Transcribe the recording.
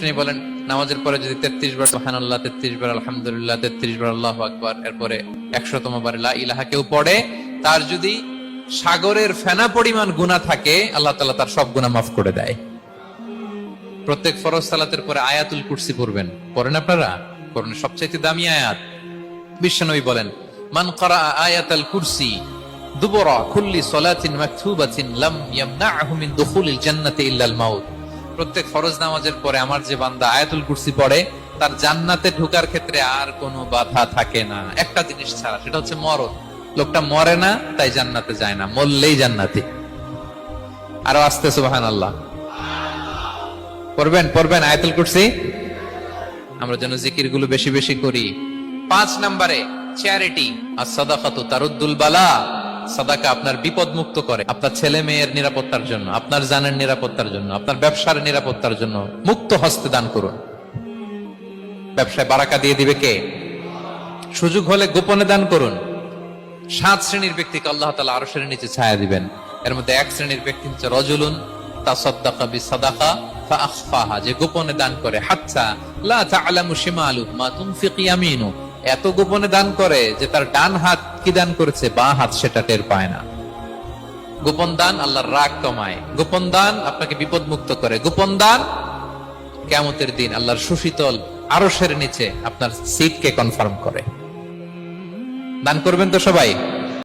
তিনি বলেন, নামাজের পরে যদি তেত্রিশ বার সুবহানাল্লাহ, তেত্রিশ বার আলহামদুলিল্লাহ, তেত্রিশ বার আল্লাহ আকবার, এরপরে একশোতম বার লা ইলাহা কেউ পড়ে, তার যদি সাগরের ফেনা পরিমাণ গুণা থাকে, আল্লাহ তাআলা তার সব গুণা মাফ করে দেয়। প্রত্যেক ফরজ সালাতের পরে আয়াতুল কুরসি পড়বেন। পড়েন আপনারা? পড়েন সবচাইতে দামি আয়াত। বিশ্বনবী বলেন, মান করা আয়াতাল কুরসি দুবরা কুল্লি সলাতিন মাকতুবাতিন লাম ইয়ামনাহু মিন দুখুলিল জান্নাতি ইল্লাল মাউত। প্রত্যেক ফরজ নামাজের পরে আমার যে বান্দা আয়াতুল কুরসি পড়ে, তার জান্নাতে ঢোকার ক্ষেত্রে আর কোনো বাধা থাকে না। একটা জিনিস ছাড়া, সেটা হচ্ছে মরণ। লোকটা মরে না, তাই জান্নাতে যায় না। মরলেই জান্নাতি। আরও আসতে সুবাহান আল্লাহ পড়বেন পড়বেন আয়াতুল কুরসি? আমরা যেন জিকিরগুলো বেশি বেশি করি। পাঁচ নম্বরে চ্যারিটি আর সাদাকাতু তারুদ্দুল বালা। সাদাকা আপনার বিপদ মুক্ত করে। আপনার ছেলে মেয়ের নিরাপত্তার জন্য, আপনার জানের নিরাপত্তার জন্য, আপনার ব্যবসার নিরাপত্তার জন্য মুক্ত হস্তে দান করুন। ব্যবসায় বারাকা দিয়ে দিবে কে? সুযোগ হলে গোপনে দান করুন। সাত শ্রেণির ব্যক্তিকে আল্লাহ তালা আরও শ্রেণির নিচে ছায়া দিবেন। এর মধ্যে এক শ্রেণির ব্যক্তি হচ্ছে রজুলুন তাসাদ্দাকা বিসাদাকা ফাআখফাহা যে গোপনে দান করে, হাত্তা লা তা'লামু শিমালুহু মা তুনফিকু ইয়ামিনু এত গোপনে দান করে যে তার ডান হাত কি দান করেছে, বা হাত সেটা টের পায় না। গোপন দান আল্লাহর রাগ কমায়। গোপন দান আপনাকে বিপদ মুক্ত করে। গোপন দান কেমতের দিন আল্লাহর সুশীতল আরশের নিচে আপনার সিটকে কনফার্ম করে। দান করবেন তো সবাই?